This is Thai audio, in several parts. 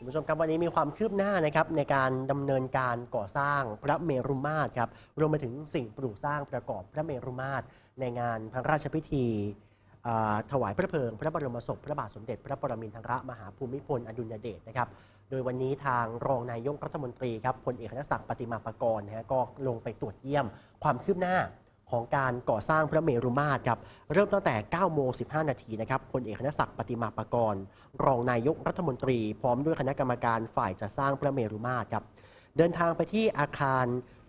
คุณผู้ชมครับวันนี้มีความคืบหน้านะครับในการดำเนินการก่อสร้างพระเมรุมาตรครับรวมไปถึงสิ่งปลูกสร้างประกอบพระเมรุมาตรในงานพระราชพิธีถวายพระเพลิง พระบรมศพพระบาทสมเด็จ พระปรมินทรมหาภูมิพลอดุลยเดชนะครับ โดยวันนี้ทางรองนายกรัฐมนตรีครับพลเอกนศักดิ์ปฏิมาปกรณ์นะฮะก็ลงไปตรวจเยี่ยมความคืบหน้า ของการก่อสร้างพระเมรุมาตรครับเริ่มตั้งแต่ 9 โมง 15 นาทีนะครับพลเอกนักศักดิ์ปฏิมาปกรณ์รองนายกรัฐมนตรี พร้อมด้วยคณะกรรมการฝ่ายจัดสร้างพระเมรุมาตรครับเดินทางไปที่อาคาร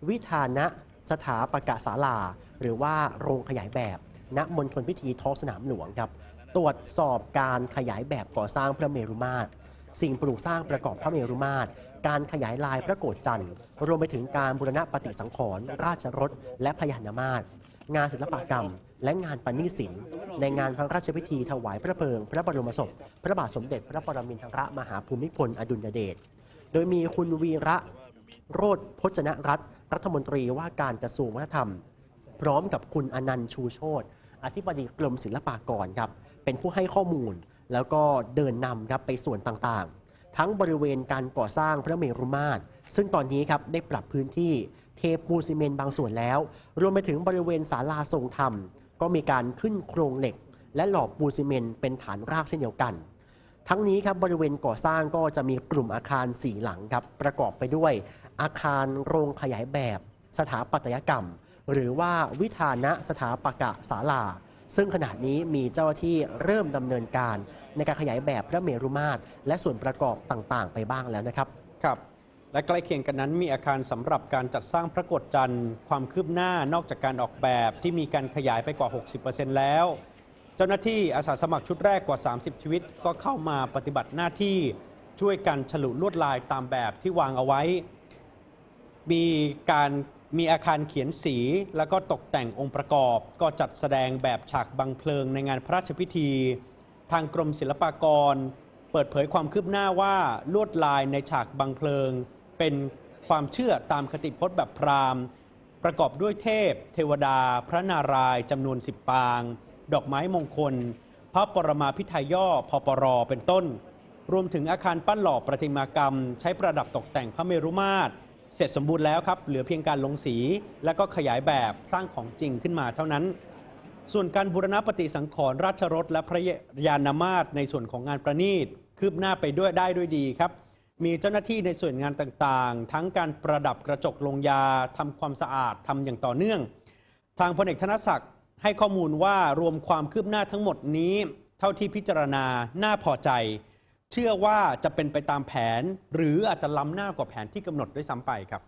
วิธานะสถาปกศาลา หรือว่าโรงขยายแบบณมณฑลพิธีท้องสนามหลวงครับตรวจสอบการขยายแบบก่อสร้างพระเมรุมาตร สิ่งปลูกสร้างประกอบพระเมรุมาตร การขยายลายพระโกฏจันทร์รวมไปถึงการบูรณะปฏิสังขรณ์ราชรถและพยานามาตร งานศิลปกรรม และงานปณิศิลป์ในงานพระราชพิธีถวายพระเพลิง พระบรมศพ พระบาทสมเด็จพระปรมินทรมหาภูมิพลอดุลยเดชโดยมีคุณวีระโรธพจนรัตน์รัฐมนตรีว่าการกระทรวงวัฒนธรรม พร้อมกับคุณอนันต์ชูโชตอธิบดีกรมศิลปากรครับ เป็นผู้ให้ข้อมูล แล้วก็เดินนำครับไปส่วนต่างๆ ทั้งบริเวณการก่อสร้างพระเมรุมาตร ซึ่งตอนนี้ครับได้ปรับพื้นที่เทปูนซีเมนต์บางส่วนแล้ว รวมไปถึงบริเวณศาลาทรงธรรม ก็มีการขึ้นโครงเหล็ก และหล่อปูนซีเมนต์เป็นฐานรากเช่นเดียวกัน ทั้งนี้ครับบริเวณก่อสร้างก็จะมีกลุ่มอาคารสี่หลังครับประกอบไปด้วย อาคารโรงขยายแบบ สถาปัตยกรรม หรือว่าวิธานะสถาปกะศาลา ซึ่งขณะนี้มีเจ้าหน้าที่เริ่มดำเนินการ ในการขยายแบบพระเมรุมาตร และส่วนประกอบต่างๆ ไปบ้างแล้วนะครับครับและใกล้เคียงกันนั้นมีอาคารสำหรับการจัดสร้างพระกฏจันทร์ความคืบหน้านอกจากการออกแบบที่มีการขยายไปกว่า 60%แล้ว เจ้าหน้าที่อาสาสมัครชุดแรกกว่า 30 ชีวิต ก็เข้ามาปฏิบัติหน้าที่ช่วยกันฉลุลวดลายตามแบบที่วางเอาไว้ มีการ มีอาคารเขียนสี แล้วก็ตกแต่งองค์ประกอบ ก็จัดแสดงแบบฉากบังเพลิงในงานพระราชพิธี ทางกรมศิลปากร เปิดเผยความคืบหน้าว่าลวดลายในฉากบังเพลิง เป็นความเชื่อตามคติพจน์แบบพราหมณ์ ประกอบด้วยเทพ เทวดา พระนารายณ์จำนวนสิบปาง ดอกไม้มงคล พระปรมาพิทยย่อพปรเป็นต้น รวมถึงอาคารปั้นหล่อประติมากรรม ใช้ประดับตกแต่งพระเมรุมาตร เสร็จสมบูรณ์แล้วครับ เหลือเพียงการลงสี และก็ขยายแบบสร้างของจริงขึ้นมาเท่านั้น ส่วนการบูรณะปฏิสังขรณ์ราชรถและพระยานามาตรในส่วนของงานประณีตคืบหน้าไปด้วยได้ด้วยดีครับ มีเจ้าหน้าที่ในส่วนงานต่างๆ ทั้งการประดับกระจกลงยาทำความสะอาดทำอย่างต่อเนื่อง ทางพลเอกธนศักดิ์ให้ข้อมูลว่ารวมความคืบหน้าทั้งหมดนี้ เท่าที่พิจารณาน่าพอใจ เชื่อว่าจะเป็นไปตามแผน หรืออาจจะล้ำหน้ากว่าแผนที่กำหนดด้วยซ้ำไปครับ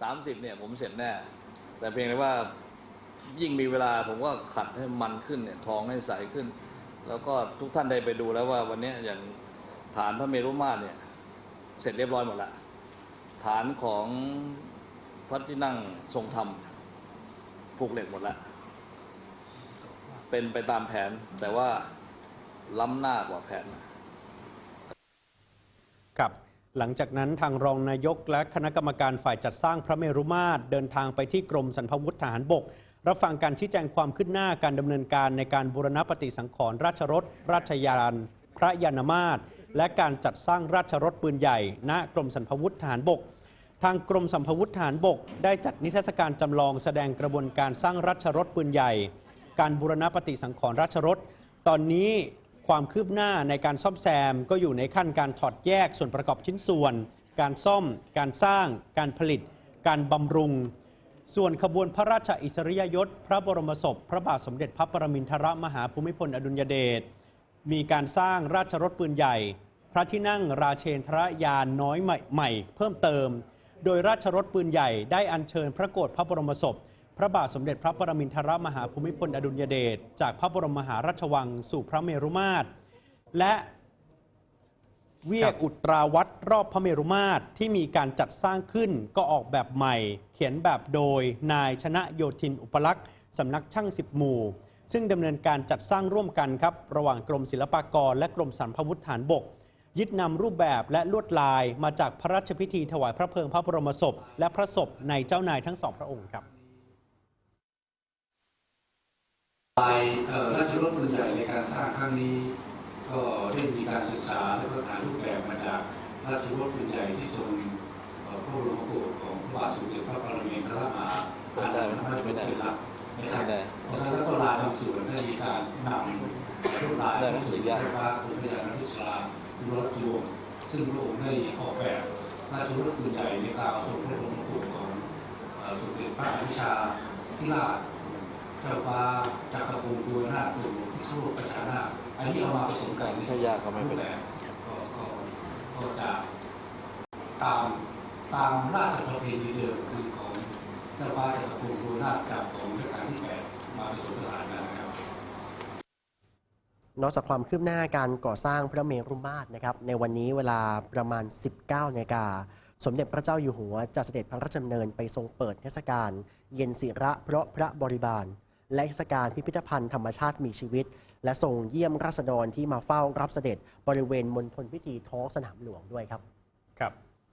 30 เนี่ยผมเสร็จแน่ แต่เพียงแต่ว่ายิ่งมีเวลาผมก็ขัดให้มันขึ้นเนี่ยทองให้ใสขึ้น แล้วก็ทุกท่านได้ไปดูแล้วว่าวันนี้อย่างฐานพระเมรุมาตรเนี่ย เสร็จเรียบร้อยหมดละฐานของพระที่นั่งทรงธรรมผูกเหล็กหมดล้วเป็นไปตามแผนแต่ว่า ล้ำหน้ากว่าแผนครับหลังจากนั้นทางรองนายกและคณะกรรมการฝ่ายจัดสร้างพระเมรุมาตรเดินทางไปที่กรมสรรพาวุธทหารบก รับฟังการชี้แจงความคืบหน้าการดำเนินการในการบูรณปฏิสังขรณ์ราชรถ ราชยาน พระยานมาตร และการจัดสร้างราชรถปืนใหญ่ ณกรมสรรพาวุธทหารบก ทางกรมสัมพาวุธทหารบก ได้จัดนิทรรศการจำลองแสดงกระบวนการสร้างราชรถปืนใหญ่ การบูรณปฏิสังขรณ์ราชรถ ตอนนี้ ความคืบหน้าในการซ่อมแซมก็อยู่ในขั้นการถอดแยกส่วนประกอบชิ้นส่วน การซ่อม การสร้าง การผลิต การบำรุง ส่วนขบวนพระราชอิสริยยศ พระบรมศพ พระบาทสมเด็จพระปรมินทรมหาภูมิพลอดุลยเดช มีการสร้างราชรถปืนใหญ่ พระที่นั่งราเชนทรยานน้อยใหม่ เพิ่มเติม โดยราชรถปืนใหญ่ได้อัญเชิญพระโกรธพระบรมศพ พระบาทสมเด็จพระปรมินทรมหาภูมิพลอดุลยเดชจากพระบรมมหาราชวังสู่พระเมรุมาตร และเวียกอุตราวัดรอบพระเมรุมาตรที่มีการจัดสร้างขึ้นก็ออกแบบใหม่ เขียนแบบโดยนายชนะโยธินอุปลักษ์สำนักช่างสิบหมู่ ซึ่งดำเนินการจัดสร้างร่วมกันครับ ระหว่างกรมศิลปากรและกรมสรรพวุธฐานบก ยึดนำรูปแบบและลวดลายมาจากพระราชพิธีถวายพระเพลิงพระบรมศพ และพระศพในเจ้านายทั้งสองพระองค์ครับ ลายราชรถปืนใหญ่ในการสร้างครั้งนี้ ก็ได้มีการศึกษาและก็หารูปแบบมาจากราชรถปืนใหญ่ที่ทรงพระบรมโกศของพระบาทสมเด็จพระปรมินทรมหาเป็นได้ไหมพระราชไม่ได้เป็นรักนะครับไม่ได้เพราะฉะนั้นแล้วก็ลายบางส่วนได้มีการนำลวดลายของหรือยากไฟฟ้าของพระยานุสราลดรวมซึ่งพระองค์ได้ออกแบบราชรถปืนใหญ่ในการทรงพระบรมโกศของสมเด็จพระอนุชาธิราช เจ้าฟ้าจักรพงศ์ดูนาถหลวที่เข้าประชานาอันนี้เอามาผสมกันไม่ใช่ยากก็ไม่เป็นไรก็ก็ก็จะตามตามราชประเพณีเดิมคือของเจ้าฟ้าจักรพงศ์ดูนาถกับของรัชกาลที่แปดมาผสมผสานกันนะครับนอกจากความคืบหน้าการก่อสร้างพระเมรุมาตรนะครับ ในวันนี้เวลาประมาณ 19นาฬิกา สมเด็จพระเจ้าอยู่หัวจะเสด็จพระราชดำเนินไปทรงเปิดเทศกาลเย็นศิระเพราะพระบริบาล และเทศกาลพิพิธภัณฑ์ธรรมชาติมีชีวิต และส่งเยี่ยมราษฎรที่มาเฝ้ารับเสด็จบริเวณมณฑลพิธีท้องสนามหลวงด้วยครับ ครับ